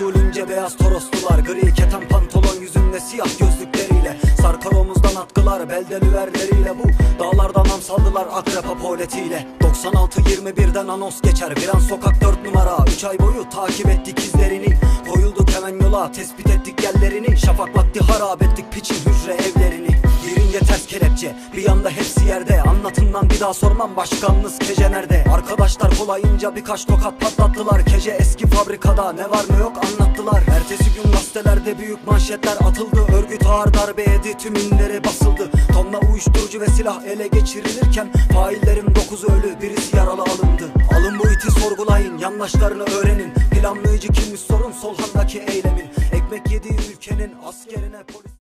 usulünce beyaz toroslular Gri keten pantolon yüzünde siyah gözlükleriyle Sarkar omuzdan atkılar belde lüverleriyle Bu dağlardan nam saldılar akrep apoletiyle. 96-21'den anons geçer bir an sokak 4 numara. 3 ay boyu takip ettik izlerini Koyulduk hemen yola tespit ettik yerlerini Şafak vakti harap ettik piçin hücre evlerini. Girince ters kelepçe bir yanda hepsi yerde Anlatımdan bir daha sormam başkanınız kece nerede? Arkadaşlar kolayınca birkaç tokat patlattılar. Kece eski fabrikada ne var ne yok anlattılar. Ertesi gün gazetelerde büyük manşetler atıldı. Örgüt ağır darbe yedi tüm ünleri basıldı. Tonla uyuşturucu ve silah ele geçirilirken Faillerin dokuzu ölü birisi yaralı alındı. Alın bu iti sorgulayın yandaşlarını öğrenin. Planlayıcı kimmiş sorun sol handaki eylemin. Ekmek yediği ülkenin askerine polis